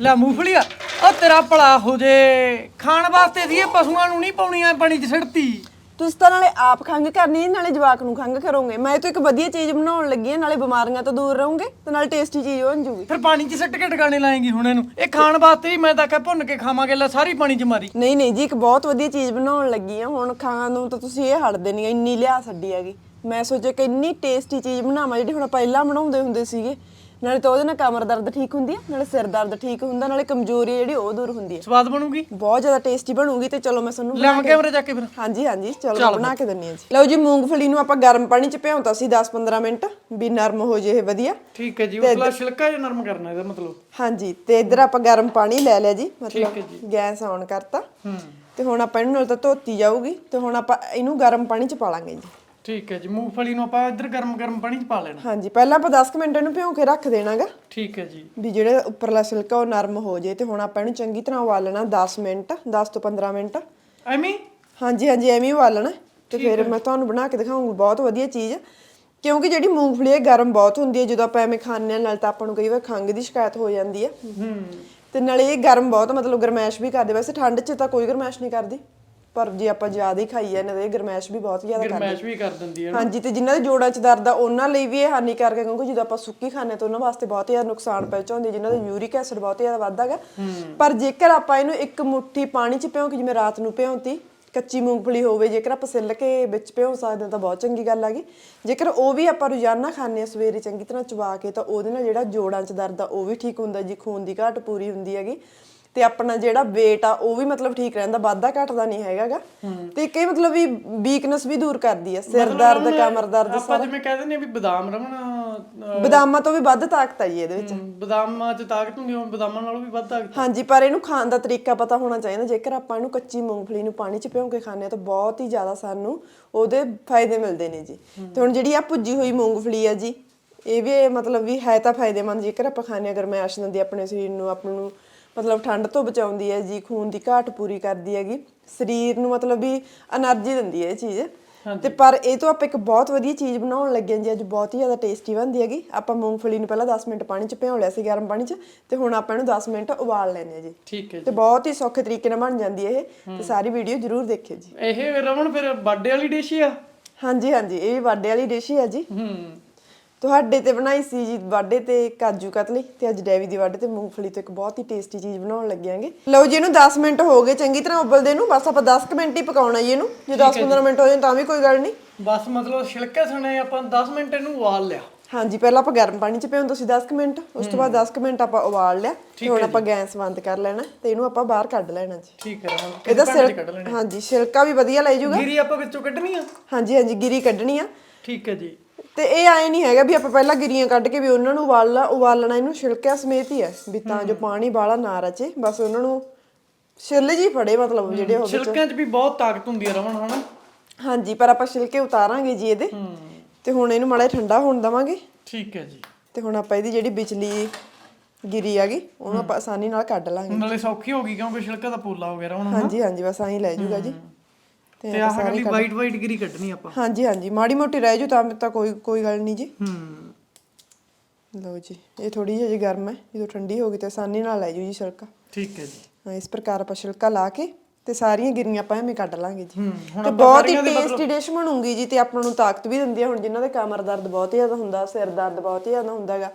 ਲੈ ਮੂੰਗਫਲੀ ਆ ਉਹ ਤੇਰਾ ਭਲਾ ਹੋ ਜੇ। ਖਾਣ ਵਾਸਤੇ ਦੀ ਇਹ ਪਸ਼ੂਆਂ ਨੂੰ ਨਹੀਂ ਪਾਉਣੀਆਂ ਪਾਣੀ 'ਚ ਸਿੱਟਤੀ ਤੁਸੀਂ ਤਾਂ ਨਾਲੇ ਆਪ ਖੰਗ ਕਰਨੀ ਹੈ, ਨਾਲੇ ਜਵਾਕ ਨੂੰ ਖੰਗ ਕਰੋਗੇ। ਮੈਂ ਤਾਂ ਇੱਕ ਵਧੀਆ ਚੀਜ਼ ਬਣਾਉਣ ਲੱਗੀ ਹਾਂ ਨਾਲੇ ਬਿਮਾਰੀਆਂ ਤੋਂ ਦੂਰ ਰਹੋਗੇ ਤੇ ਨਾਲੇ ਟੇਸਟੀ ਚੀਜ਼ ਬਣ ਜੂਗੀ। ਫਿਰ ਪਾਣੀ 'ਚ ਸਿੱਟ ਕੇ ਟਿਕਾਣੇ ਲਾਏਂਗੀ ਹੁਣ ਇਹਨੂੰ। ਇਹ ਖਾਣ ਵਾਸਤੇ ਹੀ ਮੈਂ ਤਾਂ ਕਿਹਾ ਭੁੰਨ ਕੇ ਖਾਵਾਂਗੇ ਲੈ ਸਾਰੀ ਪਾਣੀ 'ਚ ਮਾਰੀ। ਨਹੀਂ ਨਹੀਂ ਜੀ ਇੱਕ ਬਹੁਤ ਵਧੀਆ ਚੀਜ਼ ਬਣਾਉਣ ਲੱਗੀ ਆ ਹੁਣ ਖਾਣ ਨੂੰ ਤਾਂ ਤੁਸੀਂ ਇਹ ਹਟਦੇ ਨਹੀਂ ਇੰਨੀ ਲਿਆ ਛੱਡੀ ਹੈਗੀ। ਮੈਂ ਸੋਚਿਆ ਕਿ ਇੰਨੀ ਟੇਸਟੀ ਚੀਜ਼ ਬਣਾਵਾਂ ਜਿਹੜੀ ਹੁਣ ਪਹਿਲਾਂ ਬਣਾਉਂਦੇ ਹੁੰਦੇ ਸੀਗੇ। ਨਾਲੇ ਤਾਂ ਉਹਦੇ ਨਾਲ ਕਮਰ ਦਰਦ ਠੀਕ ਹੁੰਦੀ ਹੈ ਨਾਲੇ ਸਿਰ ਦਰਦ ਠੀਕ ਹੁੰਦਾ ਨਾਲੇ ਕਮਜ਼ੋਰੀ ਜਿਹੜੀ ਉਹ ਦੂਰ ਹੁੰਦੀ ਹੈ ਸਵਾਦ ਬਣੂਗੀ? ਬਹੁਤ ਜ਼ਿਆਦਾ ਟੇਸਟੀ ਬਣੂਗੀ ਤੇ ਚਲੋ ਮੈਂ ਤੁਹਾਨੂੰ ਲਿਆਵਾਂ ਕੈਮਰੇ ਚੱਕ ਕੇ ਫਿਰ? ਹਾਂਜੀ ਹਾਂਜੀ ਚਲੋ ਬਣਾ ਕੇ ਦਿੰਨੀ ਆ ਜੀ। ਲਓ ਜੀ ਮੂੰਗਫਲੀ ਨੂੰ ਆਪਾਂ ਗਰਮ ਪਾਣੀ ਚ ਭਿਉਂਤਾ ਸੀ 10-15 ਮਿੰਟ ਵੀ ਨਰਮ ਹੋ ਜੇ ਇਹ ਵਧੀਆ। ਠੀਕ ਹੈ ਜੀ ਉਸਲਾ ਛਿਲਕਾ ਜਿਹਾ ਨਰਮ ਕਰਨਾ ਇਹਦਾ ਮਤਲਬ। ਹਾਂਜੀ ਤੇ ਇੱਧਰ ਆਪਾਂ ਗਰਮ ਪਾਣੀ ਲੈ ਲਿਆ ਜੀ ਮਤਲਬ ਗੈਸ ਆਨ ਕਰਤਾ। ਹੂੰ। ਤੇ ਹੁਣ ਆਪਾਂ ਇਹਨੂੰ ਨਾਲ ਤਾਂ ਧੋਤੀ ਜਾਊਗੀ ਤੇ ਹੁਣ ਆਪਾਂ ਇਹਨੂੰ ਗਰਮ ਪਾਣੀ ਚ ਪਾ ਲਾਂਗੇ ਜੀ। ਠੀਕ ਹੈ ਜੀ ਮੂੰਗਫਲੀ ਨੂੰ ਆਪਾਂ ਇੱਧਰ ਗਰਮ ਗਰਮ ਪਾਣੀ 'ਚ ਪਾ ਲੈਣਾ। ਹਾਂਜੀ ਪਹਿਲਾਂ ਆਪਾਂ 10 ਕੁ ਮਿੰਟ ਇਹਨੂੰ ਭਿਉਂ ਕੇ ਰੱਖ ਦੇਣਾਗਾ। ਠੀਕ ਹੈ ਜੀ। ਵੀ ਜਿਹੜਾ ਉੱਪਰਲਾ ਛਿਲਕਾ ਉਹ ਨਰਮ ਹੋ ਜੇ ਤੇ ਹੁਣ ਆਪਾਂ ਇਹਨੂੰ ਚੰਗੀ ਤਰ੍ਹਾਂ ਉਬਾਲਣਾ 10 ਮਿੰਟ 10 ਤੋਂ 15 ਮਿੰਟ। ਐਵੇਂ? ਹੀ? ਹਾਂਜੀ ਹਾਂਜੀ ਐਵੇਂ ਹੀ ਉਬਾਲਣਾ। ਤੇ ਫਿਰ ਮੈਂ ਤੁਹਾਨੂੰ ਬਣਾ ਕੇ ਦਿਖਾਉਂਗੀ ਬਹੁਤ ਵਧੀਆ ਚੀਜ਼ ਹੈ ਕਿਉਂਕਿ ਜਿਹੜੀ ਮੂੰਗਫਲੀ ਹੈ ਗਰਮ ਬਹੁਤ ਹੁੰਦੀ ਹੈ ਜਦੋਂ ਆਪਾਂ ਐਵੇਂ ਖਾਂਦੇ ਹਾਂ ਨਾਲ ਤਾਂ ਆਪਾਂ ਨੂੰ ਕਈ ਵਾਰ ਖੰਘ ਦੀ ਸ਼ਿਕਾਇਤ ਹੋ ਜਾਂਦੀ ਹੈ। ਹੂੰ। ਤੇ ਨਾਲੇ ਇਹ ਗਰਮ ਬਹੁਤ ਮਤਲਬ ਗਰਮੈਸ਼ ਵੀ ਕਰਦੀ ਵੈਸੇ ਠੰਡ 'ਚ ਤਾਂ ਕੋਈ ਗਰਮੈਸ਼ ਨਹੀਂ ਕਰਦੀ। ਪਰ ਜੇ ਆਪਾਂ ਜ਼ਿਆਦਾ ਹੀ ਖਾਈ ਜਾਂਦੇ ਤਾਂ ਇਹ ਗਰਮੈਸ਼ ਵੀ ਬਹੁਤ ਜ਼ਿਆਦਾ ਕਰਦੀ। ਗਰਮੈਸ਼ ਵੀ ਕਰ ਦਿੰਦੀ ਹੈ ਹਾਂਜੀ ਤੇ ਜਿਨ੍ਹਾਂ ਦੇ ਜੋੜਾਂ 'ਚ ਦਰਦ ਆ ਉਹਨਾਂ ਲਈ ਵੀ ਇਹ ਹਾਨੀਕਾਰਕ ਹੈ ਕਿਉਂਕਿ ਜਦੋਂ ਆਪਾਂ ਸੁੱਕੀ ਖਾਂਦੇ ਤਾਂ ਉਹਨਾਂ ਵਾਸਤੇ ਬਹੁਤ ਜ਼ਿਆਦਾ ਨੁਕਸਾਨ ਪਹੁੰਚਾਉਂਦੀ ਜਿਨ੍ਹਾਂ ਦਾ ਯੂਰਿਕ ਐਸਿਡ ਬਹੁਤ ਜ਼ਿਆਦਾ ਵੱਧਦਾ ਹੈਗਾ। ਪਰ ਜੇਕਰ ਆਪਾਂ ਇਹਨੂੰ ਇੱਕ ਮੁੱਠੀ ਪਾਣੀ 'ਚ ਭਿਉਂ ਕੇ ਜਿਵੇਂ ਰਾਤ ਨੂੰ ਭਿਉਂਤੀ ਕੱਚੀ ਮੂੰਗਫਲੀ ਹੋਵੇ ਜੇਕਰ ਆਪਾਂ ਸਿੱਲ ਕੇ ਵਿੱਚ ਭਿਉਂ ਸਕਦੇ ਹਾਂ ਤਾਂ ਬਹੁਤ ਚੰਗੀ ਗੱਲ ਹੈਗੀ। ਜੇਕਰ ਉਹ ਵੀ ਆਪਾਂ ਰੋਜ਼ਾਨਾ ਖਾਂਦੇ ਆ ਸਵੇਰੇ ਚੰਗੀ ਤਰ੍ਹਾਂ ਚਬਾ ਕੇ ਤਾਂ ਉਹਦੇ ਨਾਲ ਜਿਹੜਾ ਜੋੜਾਂ 'ਚ ਦਰਦ ਆ ਉਹ ਵੀ ਠੀਕ ਹੁੰਦਾ ਜੀ ਖੂਨ ਦੀ ਘਾਟ ਪੂਰੀ ਹੁੰਦੀ ਹੈਗੀ। ਤੇ ਆਪਣਾ ਜਿਹੜਾ weight ਆ ਉਹ ਵੀ ਮਤਲਬ ਠੀਕ ਰਹਿੰਦਾ ਵਾਧਾ ਘਟਦਾ ਨਹੀਂ ਹੈਗਾਗਾ ਤੇ ਕਈ ਮਤਲਬ ਵੀ ਵੀਕਨੈਸ ਵੀ ਦੂਰ ਕਰਦੀ ਹੈ ਸਿਰ ਦਰਦ ਕਮਰ ਦਰਦ ਆਪਾਂ ਜਿਵੇਂ ਕਹਿ ਦਿੰਦੇ ਆ ਵੀ ਬਦਾਮ ਰਮਣ ਬਦਾਮਾਂ ਤੋਂ ਵੀ ਵੱਧ ਤਾਕਤ ਆ ਜੀ ਇਹਦੇ ਵਿੱਚ। ਬਦਾਮਾਂ 'ਚ ਤਾਕਤ ਹੁੰਦੀ ਹੈ ਬਦਾਮਾਂ ਨਾਲੋਂ ਵੀ ਵੱਧ ਤਾਕਤ ਹਾਂਜੀ ਪਰ ਇਹਨੂੰ ਖਾਣ ਦਾ ਤਰੀਕਾ ਪਤਾ ਹੋਣਾ ਚਾਹੀਦਾ ਜੇਕਰ ਆਪਾਂ ਇਹਨੂੰ ਕੱਚੀ ਮੂੰਗਫਲੀ ਨੂੰ ਪਾਣੀ 'ਚ ਭਿਉਂ ਕੇ ਖਾਂਦੇ ਆ ਤਾਂ ਬਹੁਤ ਹੀ ਜ਼ਿਆਦਾ ਸਾਨੂੰ ਉਹਦੇ ਫਾਇਦੇ ਮਿਲਦੇ ਨੇ ਜੀ। ਤੇ ਹੁਣ ਜਿਹੜੀ ਆ ਭੁੱਜੀ ਹੋਈ ਮੂੰਗਫਲੀ ਆ ਜੀ ਇਹ ਵੀ ਮਤਲਬ ਵੀ ਹੈ ਤਾਂ ਫਾਇਦੇਮੰਦ ਜੇਕਰ ਆਪਾਂ ਆ ਗਰਮੈਸ਼ ਦਿੰਦੀ ਆ ਆਪਣੇ ਸਰੀਰ ਨੂੰ ਆਪ ਨੂੰ ਮਤਲਬ ਠੰਡ ਤੋਂ ਬਚਾਉਂਦੀ ਹੈ ਜੀ ਖੂਨ ਦੀ ਘਾਟ ਪੂਰੀ ਕਰਦੀ ਹੈਗੀ। ਸਰੀਰ ਨੂੰ ਮਤਲਬ ਵੀ એનર્ਜੀ ਦਿੰਦੀ ਹੈ ਇਹ ਚੀਜ਼। ਤੇ ਪਰ ਇਹ ਤੋਂ ਆਪਾਂ ਇੱਕ ਬਹੁਤ ਵਧੀਆ ਚੀਜ਼ ਬਣਾਉਣ ਲੱਗੇ ਹਾਂ ਜੀ ਅੱਜ ਬਹੁਤ ਹੀ ਜ਼ਿਆਦਾ ਟੇਸਟੀ ਬਣਦੀ ਹੈਗੀ। ਆਪਾਂ ਮੂੰਗਫਲੀ ਨੂੰ ਪਹਿਲਾਂ 10 ਮਿੰਟ ਪਾਣੀ 'ਚ ਭਿਓ ਲਿਆ ਸੀ ਗਰਮ ਪਾਣੀ 'ਚ ਤੇ ਹੁਣ ਆਪਾਂ ਇਹਨੂੰ 10 ਮਿੰਟ ਉਬਾਲ ਲੈਣੇ ਆ ਜੀ। ਠੀਕ ਹੈ ਜੀ। ਤੇ ਬਹੁਤ ਹੀ ਸੌਖੇ ਤਰੀਕੇ ਨਾਲ ਬਣ ਜਾਂਦੀ ਹੈ ਇਹ। ਤੇ ਸਾਰੀ ਵੀਡੀਓ ਜ਼ਰੂਰ ਦੇਖਿਓ ਜੀ। ਇਹ ਰਮਨ ਫਿਰ ਬਰਥਡੇ ਵਾਲੀ ਡਿਸ਼ ਆ? ਹਾਂਜੀ ਹਾਂਜੀ ਇਹ ਵੀ ਬਰਥਡੇ ਵਾਲੀ ਡਿਸ਼ ਹੀ ਆ ਜੀ। ਹੂੰ। ਤੁਹਾਡੇ ਤੇ ਬਣਾਈ ਸੀ ਜੀ ਵਾਡੇ ਤੇ ਕਾਜੂ ਕਤਲੀ ਤੇ ਅੱਜ ਡੈਵੀ ਦੀ ਵਾਡੇ ਤੇ ਮੂੰਗਫਲੀ ਤੇ ਇੱਕ ਬਹੁਤ ਹੀ ਟੇਸਟੀ ਚੀਜ਼ ਬਣਾਉਣ ਲੱਗਿਆਂਗੇ ਲਓ ਜੀ ਇਹਨੂੰ 10 ਮਿੰਟ ਹੋ ਗਏ ਚੰਗੀ ਤਰ੍ਹਾਂ ਉਬਲਦੇ ਨੂੰ ਬਸ ਆਪਾਂ 10 ਕੁ ਮਿੰਟ ਹੀ ਪਕਾਉਣਾ ਜੀ ਇਹਨੂੰ। ਜੇ 10-15 ਮਿੰਟ ਹੋ ਜਾਣ ਤਾਂ ਵੀ ਕੋਈ ਗੱਲ ਨਹੀਂ। ਬਸ ਮਤਲਬ ਛਿਲਕੇ ਸਣੇ ਆਪਾਂ 10 ਮਿੰਟ ਇਹਨੂੰ ਉਬਾਲ ਲਿਆ। ਹਾਂਜੀ ਪਹਿਲਾਂ ਆਪਾਂ ਗਰਮ ਪਾਣੀ ਚ ਭਿਉਂ ਤੁਸੀਂ 10 ਕੁ ਮਿੰਟ ਉਸ ਤੋਂ ਬਾਅਦ 10 ਕੁ ਮਿੰਟ ਆਪਾਂ ਉਬਾਲ ਲਿਆ ਤੇ ਹੁਣ ਆਪਾਂ ਗੈਸ ਬੰਦ ਕਰ ਲੈਣਾ ਤੇ ਇਹਨੂੰ ਆਪਾਂ ਬਾਹਰ ਕੱਢ ਲੈਣਾ ਜੀ। ਠੀਕ ਹੈ ਇਹਦਾ ਸਿਰ ਹਾਂਜੀ ਛਿਲਕਾ ਵੀ ਵਧੀਆ ਲੈ ਜਾਊਗਾ। ਗਿਰੀ ਆਪਾਂ ਵਿੱਚੋਂ ਕੱਢਣੀ ਆ? ਹਾਂਜੀ ਹਾਂਜੀ ਗਿਰੀ ਕੱਢਣੀ ਆ। ਠੀਕ ਹੈ ਜੀ। ਤੇ ਇਹ ਆਏ ਨਹੀਂ ਹੈਗਾ ਵੀ ਆਪਾਂ ਪਹਿਲਾਂ ਗਿਰੀਆਂ ਕੱਢ ਕੇ ਵੀ ਉਹਨਾਂ ਨੂੰ ਉਬਾਲਣਾ ਉਬਾਲਣਾ ਇਹਨੂੰ ਛਿਲਕਿਆਂ ਸਮੇਤ ਹੀ ਹੈ ਵੀ ਤਾਂ ਜੋ ਪਾਣੀ ਬਾਲਾ ਨਾ ਰਚੇ। ਬਸ ਉਹਨਾਂ ਨੂੰ ਛਿੱਲ ਜੀ ਫੜੇ ਮਤਲਬ ਜਿਹੜੇ ਉਹ ਛਿਲਕਿਆਂ 'ਚ ਵੀ ਬਹੁਤ ਤਾਕਤ ਹੁੰਦੀ ਹੈ ਰਮਣ ਹਨਾ? ਹਾਂਜੀ ਪਰ ਆਪਾਂ ਛਿਲਕੇ ਉਤਾਰਾਂਗੇ ਜੀ ਇਹਦੇ। ਤੇ ਹੁਣ ਇਹਨੂੰ ਮਾੜਾ ਠੰਡਾ ਹੋਣ ਦਵਾਂਗੇ। ਠੀਕ ਹੈ ਜੀ। ਤੇ ਹੁਣ ਆਪਾਂ ਇਹਦੀ ਜਿਹੜੀ ਵਿਚਲੀ ਗਿਰੀ ਹੈਗੀ ਉਹਨੂੰ ਆਪਾਂ ਆਸਾਨੀ ਨਾਲ ਕੱਢ ਲਾਂਗੇ। ਨਾਲੇ ਸੌਖੀ ਹੋ ਗਈ ਕਿਉਂਕਿ ਛਿਲਕਾ ਤਾਂ ਪੋਲਾ ਹੋ ਗਿਆ ਰਮਣ ਹਾਂਜੀ ਹਾਂਜੀ ਬਸ ਐਂ ਲੈ ਜਾਊਗਾ ਜੀ। ਤੇ ਆਹ ਗਲੀ ਵਾਈਟ ਵਾਈਟ ਗਿਰੀ ਕੱਢਣੀ ਆਪਾਂ। ਹਾਂਜੀ ਹਾਂਜੀ। ਮਾੜੀ ਮੋਟੀ ਰਹਿ ਜੂ ਤਾਂ ਤਾਂ ਕੋਈ ਕੋਈ ਗੱਲ ਨਹੀਂ ਜੀ। ਹੂੰ। ਲਓ ਜੀ ਇਹ ਥੋੜੀ ਜਿਹੀ ਗਰਮ ਹੈ। ਜਦੋਂ ਠੰਡੀ ਹੋ ਗਈ ਤੇ ਆਸਾਨੀ ਨਾਲ ਲੈ ਜੂ ਜੀ ਛਿਲਕਾ। ਠੀਕ ਹੈ ਜੀ। ਹਾਂ, ਇਸ ਪ੍ਰਕਾਰ ਆਪਾਂ ਛਿਲਕਾ ਲਾ ਕੇ ਤੇ ਸਾਰੀਆਂ ਗਿਰੀਆਂ ਆਪਾਂ ਐਵੇਂ ਕੱਢ ਲਾਂਗੇ ਜੀ। ਤੇ ਬਹੁਤ ਹੀ ਟੇਸਟੀ ਡਿਸ਼ ਬਣੂਗੀ ਜੀ ਤੇ ਆਪਾਂ ਨੂੰ ਤਾਕਤ ਵੀ ਦਿੰਦੀ ਹੈ ਹੁਣ ਜਿਨ੍ਹਾਂ ਦੇ ਕਮਰ ਦਰਦ ਬਹੁਤ ਜ਼ਿਆਦਾ ਹੁੰਦਾ ਸਿਰ ਦਰਦ ਬਹੁਤ ਜ਼ਿਆਦਾ ਹੁੰਦਾਗਾ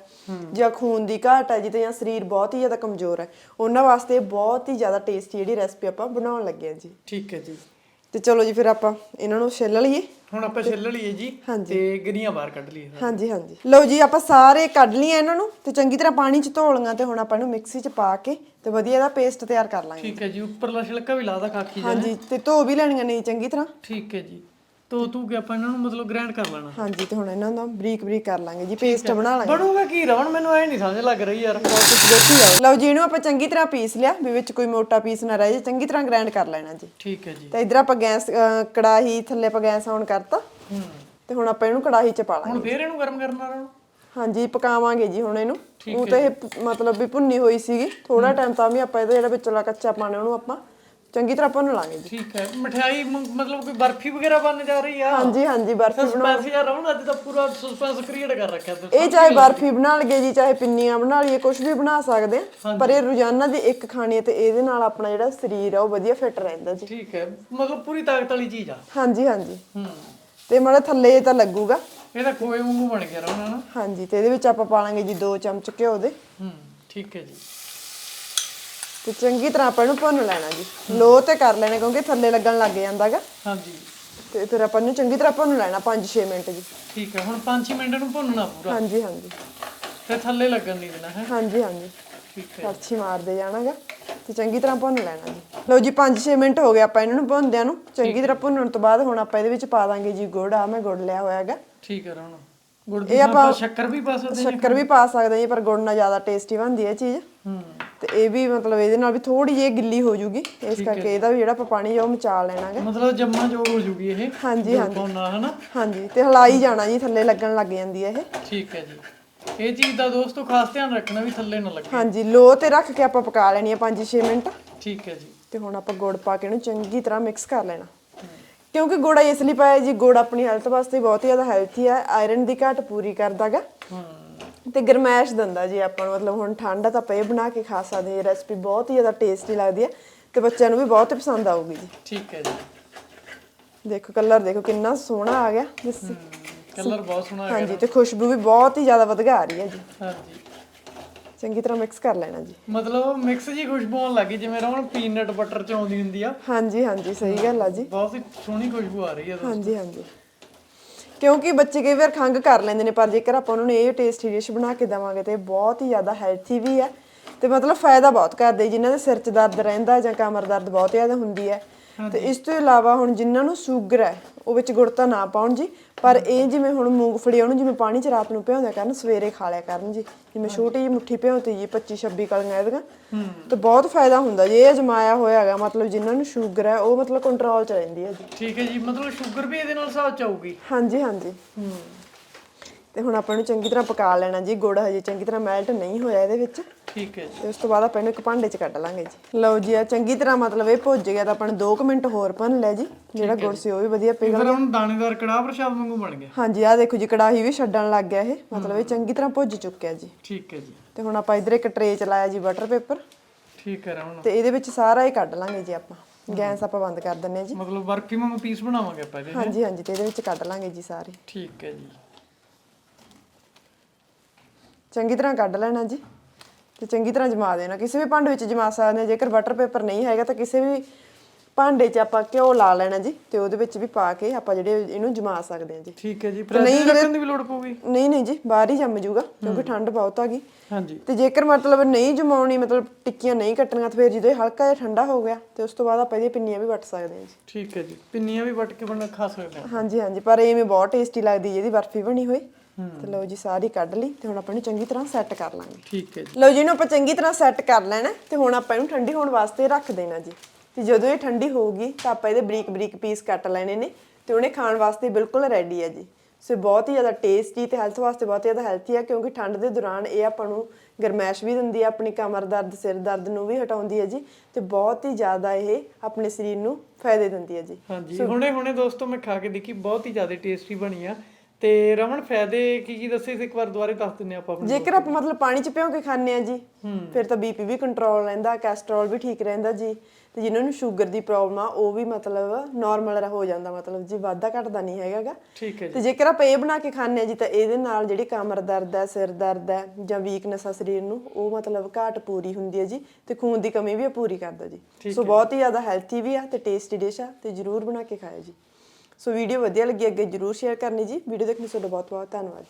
ਜਾਂ ਖੂਨ ਦੀ ਘਾਟ ਹੈ ਜੀ ਤੇ ਜਾਂ ਸਰੀਰ ਬਹੁਤ ਹੀ ਜ਼ਿਆਦਾ ਕਮਜ਼ੋਰ ਹੈ। ਉਹਨਾਂ ਵਾਸਤੇ ਬਹੁਤ ਹੀ ਜ਼ਿਆਦਾ ਟੇਸਟੀ ਜਿਹੜੀ ਰੈਸਪੀ ਆਪਾਂ ਬਣਾਉਣ ਲੱਗੇ ਹਾਂ ਜੀ। ਠੀਕ ਹੈ ਜੀ। ਤੇ ਚਲੋ ਜੀ ਫਿਰ ਆਪਾਂ ਇਹਨਾਂ ਨੂੰ ਛਿੱਲ ਲਈਏ। ਹੁਣ ਆਪਾਂ ਛਿੱਲ ਲਈਏ ਜੀ। ਤੇ ਗਿਰੀਆਂ ਬਾਹਰ ਕੱਢ ਲਈਏ ਹਾਂਜੀ ਹਾਂਜੀ। ਲਓ ਜੀ ਆਪਾਂ ਸਾਰੇ ਕੱਢ ਲਈਏ ਇਹਨਾਂ ਨੂੰ ਤੇ ਚੰਗੀ ਤਰ੍ਹਾਂ ਪਾਣੀ 'ਚ ਧੋ ਲਈਆਂ ਤੇ ਹੁਣ ਆਪਾਂ ਇਹਨੂੰ ਮਿਕਸੀ 'ਚ ਪਾ ਕੇ ਤੇ ਵਧੀਆ ਇਹਦਾ ਪੇਸਟ ਤਿਆਰ ਕਰ ਲਾਂਗੇ। ਠੀਕ ਹੈ ਜੀ ਉੱਪਰਲਾ ਛਿਲਕਾ ਵੀ ਲਾਦਾ ਖਾਕੀ ਜਿਹਾ। ਹਾਂਜੀ ਤੇ ਧੋ ਵੀ ਲੈਣੀਆਂ ਨੇ ਜੀ ਚੰਗੀ ਤਰ੍ਹਾਂ। ਠੀਕ ਹੈ ਜੀ। ਤੋ ਤੂੰ ਕਿ ਆਪਾਂ ਇਹਨਾਂ ਨੂੰ ਮਤਲਬ ਗ੍ਰਾਈਂਡ ਕਰ ਲੈਣਾ? ਹਾਂਜੀ ਤੇ ਹੁਣ ਇਹਨਾਂ ਦਾ ਬਰੀਕ ਬਰੀਕ ਕਰ ਲਾਂਗੇ ਜੀ ਪੇਸਟ ਬਣਾ ਲਾਂਗੇ। ਬਣੂਗਾ ਕੀ ਰਵਣ? ਮੈਨੂੰ ਐ ਨਹੀਂ ਸਮਝ ਲੱਗ ਰਹੀ ਯਾਰ। ਕੁਝ ਦੇਖੀ ਜਾਓ। ਲਓ ਜੀ ਇਹਨੂੰ ਆਪਾਂ ਚੰਗੀ ਤਰ੍ਹਾਂ ਪੀਸ ਲਿਆ ਵੀ ਵਿੱਚ ਕੋਈ ਮੋਟਾ ਪੀਸ ਨਾ ਰਹਿ ਜੇ ਚੰਗੀ ਤਰ੍ਹਾਂ ਗ੍ਰਾਈਂਡ ਕਰ ਲੈਣਾ ਜੀ। ਠੀਕ ਹੈ ਜੀ। ਤੇ ਇਧਰ ਆਪਾਂ ਗੈਸ ਕੜਾਹੀ ਥੱਲੇ ਆਪਾਂ ਗੈਸ ਆਨ ਕਰਤਾ। ਹੂੰ। ਤੇ ਹੁਣ ਆਪਾਂ ਇਹਨੂੰ ਕੜਾਹੀ 'ਚ ਪਾ ਲਾਂਗੇ। ਹੁਣ ਫੇਰ ਇਹਨੂੰ ਗਰਮ ਕਰਨਾ ਰਵਣ ਹਾਂਜੀ ਪਕਾਵਾਂਗੇ ਜੀ ਹੁਣ ਇਹਨੂੰ। ਉਹ ਤਾਂ ਇਹ ਮਤਲਬ ਵੀ ਭੁੰਨੀ ਹੋਈ ਸੀਗੀ। ਥੋੜਾ ਟਾਈਮ ਤਾਂ ਵੀ ਆਪਾਂ ਇਹਦਾ ਜਿਹੜਾ ਵਿੱਚਲਾ ਕੱਚਾ ਪਾਣਾ ਉਹਨੂੰ ਆਪਾਂ ਚੰਗੀ ਤਰ੍ਹਾਂ ਭੁੰਨ ਲਾਂਗੇ ਜੀ। ਠੀਕ ਹੈ ਮਠਿਆਈ ਮ- ਮਤਲਬ ਕੋਈ ਬਰਫੀ ਵਗੈਰਾ ਬਣਨ ਜਾ ਰਹੀ ਆ। ਹਾਂਜੀ ਹਾਂਜੀ ਬਰਫੀ ਸਸਪੈਂਸ ਯਾਰ ਰਮਨ ਅੱਜ ਤਾਂ ਪੂਰਾ ਸਸਪੈਂਸ ਕ੍ਰੀਏਟ ਕਰ ਰੱਖਿਆ ਤੂੰ ਇਹ ਚਾਹੇ ਬਰਫੀ ਬਣਾ ਲਈਏ ਜੀ ਚਾਹੇ ਪਿੰਨੀਆਂ ਬਣਾ ਲਈਏ ਕੁਝ ਵੀ ਬਣਾ ਸਕਦੇ ਆ। ਪਰ ਇਹ ਰੋਜ਼ਾਨਾ ਦੀ ਇੱਕ ਖਾਣੀ ਹੈ ਤੇ ਇਹਦੇ ਨਾਲ ਆਪਣਾ ਜਿਹੜਾ ਸਰੀਰ ਆ ਉਹ ਵਧੀਆ ਫਿੱਟ ਰਹਿੰਦਾ ਜੀ। ਠੀਕ ਹੈ ਮਤਲਬ ਪੂਰੀ ਤਾਕਤ ਵਾਲੀ ਚੀਜ਼ ਆ। ਹਾਂਜੀ ਹਾਂਜੀ। ਹੂੰ। ਤੇ ਮਾੜਾ ਥੱਲੇ ਤਾਂ ਲੱਗੂਗਾ। ਇਹ ਤਾਂ ਖੋਏ ਵਾਂਗੂ ਬਣ ਗਿਆ ਰਮਨ ਹਨਾ। ਹਾਂਜੀ ਤੇ ਇਹਦੇ ਵਿੱਚ ਆਪਾਂ ਪਾ ਲਾਂਗੇ ਜੀ 2 ਚਮਚ ਘਿਓ ਦੇ। ਹੂੰ ਠੀਕ ਹੈ ਜੀ। ਤੇ ਚੰਗੀ ਤਰ੍ਹਾਂ ਆਪਾਂ ਇਹਨੂੰ ਭੁੰਨ ਲੈਣਾ ਜੀ। ਲੋ ਤੇ ਕਰ ਲੈਣਾ ਕਿਉਂਕਿ ਥੱਲੇ ਲੱਗਣ ਲੱਗ ਜਾਂਦਾਗਾ। ਹਾਂਜੀ। ਤੇ ਫਿਰ ਆਪਾਂ ਇਹਨੂੰ ਚੰਗੀ ਤਰ੍ਹਾਂ ਭੁੰਨ ਲੈਣਾ 5-6 ਮਿੰਟ ਜੀ। ਠੀਕ ਹੈ ਹੁਣ 5 ਮਿੰਟ ਨੂੰ ਭੁੰਨਣਾ ਪੂਰਾ। ਹਾਂਜੀ ਹਾਂਜੀ। ਤੇ ਥੱਲੇ ਲੱਗਣ ਨਹੀਂ ਦੇਣਾ ਹੈ? ਹਾਂਜੀ ਹਾਂਜੀ। ਠੀਕ ਹੈ। ਕੜਛੀ ਮਾਰਦੇ ਜਾਣਾਗਾ ਤੇ ਚੰਗੀ ਤਰ੍ਹਾਂ ਭੁੰਨ ਲੈਣਾ ਜੀ। ਲਓ ਜੀ 5-6 ਮਿੰਟ ਹੋ ਗਏ ਆਪਾਂ ਇਹਨਾਂ ਨੂੰ ਭੁੰਨਦਿਆਂ ਨੂੰ। ਚੰਗੀ ਤਰ੍ਹਾਂ ਭੁੰਨਣ ਤੋਂ ਬਾਅਦ ਹੁਣ ਆਪਾਂ ਇਹਦੇ ਵਿੱਚ ਪਾ ਦਾਂਗੇ ਜੀ ਗੁੜ। ਆ ਮੈਂ ਗੁੜ ਲਿਆ ਹੋਇਆ ਹੈਗਾ। ਠੀਕ ਹੈ ਰਮਨ ਗੁੜ ਦੀ ਆਪਾਂ ਸ਼ੱਕਰ ਵੀ ਪਾ ਸਕਦੇ ਹਾਂ। ਸ਼ੱਕਰ ਵੀ ਪਾ ਸਕਦੇ ਜੀ ਪਰ ਗੁੜ ਨਾਲ ਜ਼ਿਆਦਾ ਟੇਸਟੀ ਬਣਦੀ ਹੈ ਚੀਜ਼। ਹੂੰ। ਤੇ ਇਹ ਵੀ ਮਤਲਬ ਇਹਦੇ ਨਾਲ ਵੀ ਥੋੜੀ ਜਿਹੀ ਗਿੱਲੀ ਹੋ ਜੂਗੀ। ਇਸ ਕਰਕੇ ਇਹਦਾ ਵੀ ਜਿਹੜਾ ਆਪਾਂ ਪਾਣੀ ਉਹ ਮਚਾ ਲੈਣਾਗਾ। ਮਤਲਬ ਜੰਮਾ ਜੋ ਹੋ ਜੂਗੀ ਇਹ ਹਾਂਜੀ ਹਾਂਜੀ। ਪਾਉਣਾ ਹਨਾ? ਹਾਂਜੀ ਤੇ ਹਲਾਈ ਜਾਣਾ ਜੀ ਥੱਲੇ ਲੱਗਣ ਲੱਗ ਜਾਂਦੀ ਹੈ ਇਹ। ਠੀਕ ਹੈ ਜੀ। ਇਹ ਚੀਜ਼ ਦਾ ਦੋਸਤੋ ਖਾਸ ਧਿਆਨ ਰੱਖਣਾ ਵੀ ਥੱਲੇ ਨਾ ਲੱਗੇ। ਹਾਂਜੀ ਲੋ ਤੇ ਰੱਖ ਕੇ ਆਪਾਂ ਪਕਾ ਲੈਣੀ ਹੈ 5-6 ਮਿੰਟ। ਠੀਕ ਹੈ ਜੀ। ਤੇ ਹੁਣ ਆਪਾਂ ਗੁੜ ਪਾ ਕੇ ਇਹਨੂੰ ਚੰਗੀ ਤਰ੍ਹਾਂ ਮਿਕਸ ਕਰ ਲੈਣਾ। ਕਿਉਂਕਿ ਗੁੜ ਇਸ ਲਈ ਪਾਇਆ ਜੀ ਗੁੜ ਆਪਣੀ ਹੈਲਥ ਵਾਸਤੇ ਬਹੁਤ ਹੀ ਜ਼ਿਆਦਾ ਹੈਲਥੀ ਹੈ ਆਇਰਨ ਦੀ ਘਾਟ ਪੂਰੀ ਕਰਦਾਗਾ। ਹੂੰ। ਤੇ ਗਰਮੈਸ਼ ਦਿੰਦਾ ਜੀ ਆਪਾਂ ਨੂੰ ਮਤਲਬ ਹੁਣ ਠੰਡ ਆ ਤਾਂ ਇਹ ਬਣਾ ਕੇ ਖਾ ਸਕਦੇ ਹਾਂ ਰੈਸਪੀ ਬਹੁਤ ਹੀ ਜ਼ਿਆਦਾ ਟੇਸਟੀ ਲੱਗਦੀ ਹੈ ਤੇ ਬੱਚਿਆਂ ਨੂੰ ਵੀ ਬਹੁਤ ਪਸੰਦ ਆਊਗੀ ਜੀ। ਠੀਕ ਹੈ ਜੀ। ਦੇਖੋ ਕਲਰ ਦੇਖੋ ਕਿੰਨਾ ਸੋਹਣਾ ਆ ਗਿਆ ਦੇਸੀ। ਕਲਰ ਬਹੁਤ ਸੋਹਣਾ ਹੈ ਹਾਂਜੀ ਤੇ ਖੁਸ਼ਬੂ ਵੀ ਬਹੁਤ ਹੀ ਜ਼ਿਆਦਾ ਵਧਗਾ ਆ ਰਹੀ ਹੈ ਜੀ। ਹਾਂਜੀ। ਚੰਗੀ ਤਰ੍ਹਾਂ ਮਿਕਸ ਕਰ ਲੈਣਾ ਜੀ। ਮਤਲਬ ਮਿਕਸ ਜੀ ਖੁਸ਼ਬੂ ਆਉਣ ਲੱਗੀ ਜਿਵੇਂ ਰਮਨ ਪੀਨਟ ਬਟਰ ਚ ਆਉਂਦੀ ਹੁੰਦੀ ਆ। ਹਾਂਜੀ ਹਾਂਜੀ ਸਹੀ ਗੱਲ ਆ ਜੀ। ਬਹੁਤ ਹੀ ਸੋਹਣੀ ਖੁਸ਼ਬੂ ਆ ਰਹੀ ਹੈ ਹਾਂਜੀ ਹਾਂਜੀ। ਕਿਉਂਕਿ ਬੱਚੇ ਕਈ ਵਾਰ ਖੰਗ ਕਰ ਲੈਂਦੇ ਨੇ, ਪਰ ਜੇਕਰ ਆਪਾਂ ਉਹਨਾਂ ਨੂੰ ਇਹ ਟੇਸਟੀ ਡਿਸ਼ ਬਣਾ ਕੇ ਦੇਵਾਂਗੇ ਤੇ ਬਹੁਤ ਹੀ ਜ਼ਿਆਦਾ ਹੈਲਥੀ ਵੀ ਹੈ ਤੇ ਮਤਲਬ ਫਾਇਦਾ ਬਹੁਤ ਕਰਦੇ, ਜਿਨ੍ਹਾਂ ਦੇ ਸਿਰ 'ਚ ਦਰਦ ਰਹਿੰਦਾ ਜਾਂ ਕਮਰ ਦਰਦ ਬਹੁਤ ਜ਼ਿਆਦਾ ਹੁੰਦੀ ਹੈ। ਤੇ ਇਸ ਤੋਂ ਇਲਾਵਾ ਹੁਣ ਜਿਨ੍ਹਾਂ ਨੂੰ ਸ਼ੂਗਰ ਹੈ ਉਹ ਵਿੱਚ ਗੁੜ ਤਾਂ ਨਾ ਪਾਉਣ ਜੀ। ਪਰ ਇਹ ਜਿਵੇਂ ਹੁਣ ਮੂੰਗਫਲੀ ਉਹਨੂੰ ਜਿਵੇਂ ਪਾਣੀ 'ਚ ਰਾਤ ਨੂੰ ਭਿਉਂਦਿਆ ਕਰਨ ਸਵੇਰੇ ਖਾ ਲਿਆ ਕਰਨ ਜੀ। ਜਿਵੇਂ ਛੋਟੀ ਜਿਹੀ ਮੁੱਠੀ ਭਿਉਂਤੀ ਜੀ 25 26 ਕਲੀਆਂ ਇਹਦੀਆਂ। ਤੇ ਬਹੁਤ ਫਾਇਦਾ ਹੁੰਦਾ ਜੀ ਇਹ ਅਜਮਾਇਆ ਹੋਇਆ ਹੈਗਾ ਮਤਲਬ ਜਿਨ੍ਹਾਂ ਨੂੰ ਸ਼ੂਗਰ ਹੈ ਉਹ ਮਤਲਬ ਕੰਟਰੋਲ 'ਚ ਰਹਿੰਦੀ ਹੈ ਜੀ। ਠੀਕ ਹੈ ਜੀ ਮਤਲਬ ਸ਼ੂਗਰ ਵੀ ਇਹਦੇ ਨਾਲ ਹਿਸਾਬ ਚ ਆਊਗੀ। ਹਾਂਜੀ ਹਾਂਜੀ। ਤੇ ਹੁਣ ਆਪਾਂ ਇਹਨੂੰ ਚੰਗੀ ਤਰ੍ਹਾਂ ਪਕਾ ਲੈਣਾ ਜੀ ਗੁੜ ਹਜੇ ਚੰਗੀ ਤਰ੍ਹਾਂ ਮੈਲਟ ਨਹੀਂ ਹੋਇਆ ਇਹਦੇ ਵਿੱਚ। ਠੀਕ ਹੈ ਜੀ। ਉਸ ਤੋਂ ਬਾਅਦ ਆਪਾਂ ਇਹਨੂੰ ਇੱਕ ਭਾਂਡੇ 'ਚ ਕੱਢ ਲਾਂਗੇ ਜੀ। ਲਓ ਜੀ ਆ ਚੰਗੀ ਤਰ੍ਹਾਂ ਮਤਲਬ ਇਹ ਭੁੱਜ ਗਿਆ ਤਾਂ ਆਪਾਂ ਨੇ 2 ਮਿੰਟ ਹੋਰ ਭੰਨ ਲਿਆ ਜੀ। ਜਿਹੜਾ ਗੁੜ ਸੀ ਉਹ ਵੀ ਵਧੀਆ ਪਿਘਲ ਫਿਰ ਹੁਣ ਦਾਣੇਦਾਰ ਕੜਾਹ ਪ੍ਰਸ਼ਾਦ ਵਾਂਗੂ ਬਣ ਗਿਆ। ਹਾਂਜੀ ਆ ਦੇਖੋ ਜੀ ਕੜਾਹੀ ਵੀ ਛੱਡਣ ਲੱਗ ਗਿਆ ਇਹ। ਮਤਲਬ ਇਹ ਚੰਗੀ ਤਰ੍ਹਾਂ ਭੁੱਜ ਚੁੱਕਿਆ ਜੀ। ਠੀਕ ਹੈ ਜੀ। ਤੇ ਹੁਣ ਆਪਾਂ ਇਧਰ ਇੱਕ ਟਰੇ 'ਚ ਲਾਇਆ ਜੀ ਬਟਰ ਪੇਪਰ ਠੀਕ ਹੈ ਰਮਨ ਤੇ ਇਹਦੇ ਵਿੱਚ ਸਾਰਾ ਹੀ ਕੱਢ ਲਾਂਗੇ ਜੀ ਆਪਾਂ। ਗੈਸ ਆਪਾਂ ਬੰਦ ਕਰ ਦਿੰਨੇ ਜੀ। ਮਤਲਬ ਬਰਫੀ ਵਾਂਗੂ ਪੀਸ ਬਣਾਵਾਂਗੇ ਆਪਾਂ ਇਹਦੇ ਹਾਂਜੀ ਹਾਂਜੀ ਤੇ ਇਹਦੇ ਵਿੱਚ ਕੱਢ ਲਾਂਗੇ ਜੀ ਸਾਰੇ। ਠੀਕ ਹੈ ਜੀ। ਚੰਗੀ ਤਰ੍ਹਾਂ ਕੱਢ ਲੈਣਾ ਜੀ। ਤੇ ਚੰਗੀ ਤਰ੍ਹਾਂ ਜਮਾ ਦੇਣਾ ਕਿਸੇ ਵੀ ਭਾਂਡੇ ਵਿੱਚ ਜਮਾ ਸਕਦੇ ਹਾਂ। ਜੇਕਰ ਬਟਰ ਪੇਪਰ ਨਹੀਂ ਹੈਗਾ ਤਾਂ ਕਿਸੇ ਵੀ ਭਾਂਡੇ 'ਚ ਆਪਾਂ ਘਿਓ ਲਾ ਲੈਣਾ ਜੀ ਤੇ ਉਹਦੇ ਵਿੱਚ ਵੀ ਪਾ ਕੇ ਆਪਾਂ ਜਿਹੜੇ ਇਹਨੂੰ ਜਮਾ ਸਕਦੇ ਹਾਂ ਜੀ। ਠੀਕ ਹੈ ਜੀ। ਪ੍ਰੈਸ ਰੱਖਣ ਦੀ ਵੀ ਲੋੜ ਪਊਗੀ? ਨਹੀਂ ਨਹੀਂ ਜੀ ਬਾਹਰ ਹੀ ਜੰਮ ਜੂਗਾ ਕਿਉਂਕਿ ਠੰਡ ਬਹੁਤ ਆ ਗਈ। ਹਾਂਜੀ। ਤੇ ਜੇਕਰ ਮਤਲਬ ਨਹੀਂ ਜਮਾਉਣੀ ਮਤਲਬ ਟਿੱਕੀਆਂ ਨਹੀਂ ਕੱਟਣੀਆਂ ਤਾਂ ਫਿਰ ਜਦੋਂ ਇਹ ਹਲਕਾ ਜਿਹਾ ਠੰਡਾ ਹੋ ਗਿਆ ਤੇ ਉਸ ਤੋਂ ਬਾਅਦ ਆਪਾਂ ਇਹਦੀਆਂ ਪਿੰਨੀਆਂ ਵੀ ਵੱਟ ਸਕਦੇ ਹਾਂ ਜੀ। ਠੀਕ ਹੈ ਜੀ। ਪਿੰਨੀਆਂ ਵੀ ਵੱਟ ਕੇ ਬਣਾ ਖਾ ਸਕਦੇ ਹਾਂ ਹਾਂਜੀ ਹਾਂਜੀ। ਪਰ ਐਵੇਂ ਬਹੁਤ ਟੇਸਟੀ ਲੱਗਦੀ ਹੈ ਇਹਦੀ ਬਰਫੀ ਬਣੀ ਹੋਈ। ਤੇ ਲਓ ਜੀ ਸਾਰੀ ਕੱਢ ਲਈ ਤੇ ਹੁਣ ਆਪਾਂ ਇਹਨੂੰ ਚੰਗੀ ਤਰ੍ਹਾਂ ਸੈੱਟ ਕਰ ਲਾਂਗੇ। ਠੀਕ ਹੈ ਜੀ। ਲਓ ਜੀ ਇਹਨੂੰ ਆਪਾਂ ਚੰਗੀ ਤਰ੍ਹਾਂ ਸੈੱਟ ਕਰ ਲੈਣਾ ਤੇ ਹੁਣ ਆਪਾਂ ਇਹਨੂੰ ਠੰਡੀ ਹੋਣ ਵਾਸਤੇ ਰੱਖ ਦੇਣਾ ਜੀ। ਤੇ ਜਦੋਂ ਇਹ ਠੰਡੀ ਹੋਊਗੀ ਤਾਂ ਆਪਾਂ ਇਹਦੇ ਬਰੀਕ ਬਰੀਕ ਪੀਸ ਕੱਟ ਲੈਣੇ ਨੇ ਤੇ ਉਹਨੇ ਖਾਣ ਵਾਸਤੇ ਬਿਲਕੁਲ ਰੈਡੀ ਹੈ ਜੀ। ਸੋ ਬਹੁਤ ਹੀ ਜ਼ਿਆਦਾ ਟੇਸਟੀ ਤੇ ਹੈਲਥ ਵਾਸਤੇ ਬਹੁਤ ਜ਼ਿਆਦਾ ਹੈਲਥੀ ਹੈ ਕਿਉਂਕਿ ਠੰਡ ਦੇ ਦੌਰਾਨ ਇਹ ਆਪਾਂ ਨੂੰ ਗਰਮੈਸ਼ ਵੀ ਦਿੰਦੀ ਹੈ ਆਪਣੀ ਕਮਰ ਦਰਦ ਸਿਰ ਦਰਦ ਨੂੰ ਵੀ ਹਟਾਉਂਦੀ ਹੈ ਜੀ ਤੇ ਬਹੁਤ ਹੀ ਜ਼ਿਆਦਾ ਇਹ ਆਪਣੇ ਸਰੀਰ ਨੂੰ ਫਾਇਦੇ ਦਿੰਦੀ ਹੈ ਜੀ। ਹਾਂਜੀ ਹੁਣੇ ਹੁਣੇ ਦੋਸਤੋ ਮੈਂ ਖਾ ਕੇ ਦੇਖੀ ਬਹੁਤ ਹੀ ਜ਼ਿਆਦਾ ਟੇਸਟੀ ਬਣੀ ਆ। ਤੇ ਰਮਨ ਫਾਇਦੇ ਕੀ ਕੀ ਦੱਸੇ? ਸੀ ਇੱਕ ਵਾਰ ਦੁਬਾਰੇ ਦੱਸ ਦਿੰਨੇ ਆਪਾਂ ਆਪਣੇ ਜੇਕਰ ਆਪਾਂ ਮਤਲਬ ਪਾਣੀ ਚ ਭਿਉਂ ਕੇ ਖਾਂਦੇ ਆ ਜੀ ਫਿਰ ਤਾਂ ਬੀਪੀ ਵੀ ਕੰਟਰੋਲ ਰਹਿੰਦਾ ਕੈਸਟਰੋਲ ਵੀ ਠੀਕ ਰਹਿੰਦਾ ਜੀ। ਤੇ ਜਿਨ੍ਹਾਂ ਨੂੰ ਸ਼ੂਗਰ ਦੀ ਪ੍ਰੋਬਲਮ ਆ ਉਹ ਵੀ ਮਤਲਬ ਨਾਰਮਲ ਹੋ ਜਾਂਦਾ ਮਤਲਬ ਜੀ ਵਾਧਾ ਘਟਦਾ ਨਹੀਂ ਹੈਗਾਗਾ। ਠੀਕ ਹੈ ਜੀ। ਤੇ ਜੇਕਰ ਆਪਾਂ ਇਹ ਬਣਾ ਕੇ ਖਾਂਦੇ ਆ ਜੀ ਤਾਂ ਇਹਦੇ ਨਾਲ ਜਿਹੜੀ ਕਮਰ ਦਰਦ ਹੈ ਸਿਰ ਦਰਦ ਹੈ ਜਾਂ ਵੀਕਨੈਸ ਆ ਸਰੀਰ ਨੂੰ ਉਹ ਮਤਲਬ ਘਾਟ ਪੂਰੀ ਹੁੰਦੀ ਹੈ ਜੀ ਤੇ ਖੂਨ ਦੀ ਕਮੀ ਵੀ ਪੂਰੀ ਕਰਦਾ ਜੀ। ਸੋ ਬਹੁਤ ਹੀ ਜ਼ਿਆਦਾ ਹੈਲਥੀ ਵੀ ਆ ਤੇ ਟੇਸਟੀ ਡਿਸ਼ ਆ ਤੇ ਜਰੂਰ ਬਣਾ ਕੇ ਖਾਇਓ ਜੀ। ਸੋ ਵੀਡੀਓ ਵਧੀਆ ਲੱਗੀ ਅੱਗੇ ਜਰੂਰ ਸ਼ੇਅਰ ਕਰਨੀ ਜੀ। ਵੀਡੀਓ ਦੇਖਣ ਲਈ ਤੁਹਾਡਾ ਬਹੁਤ ਬਹੁਤ ਧੰਨਵਾਦ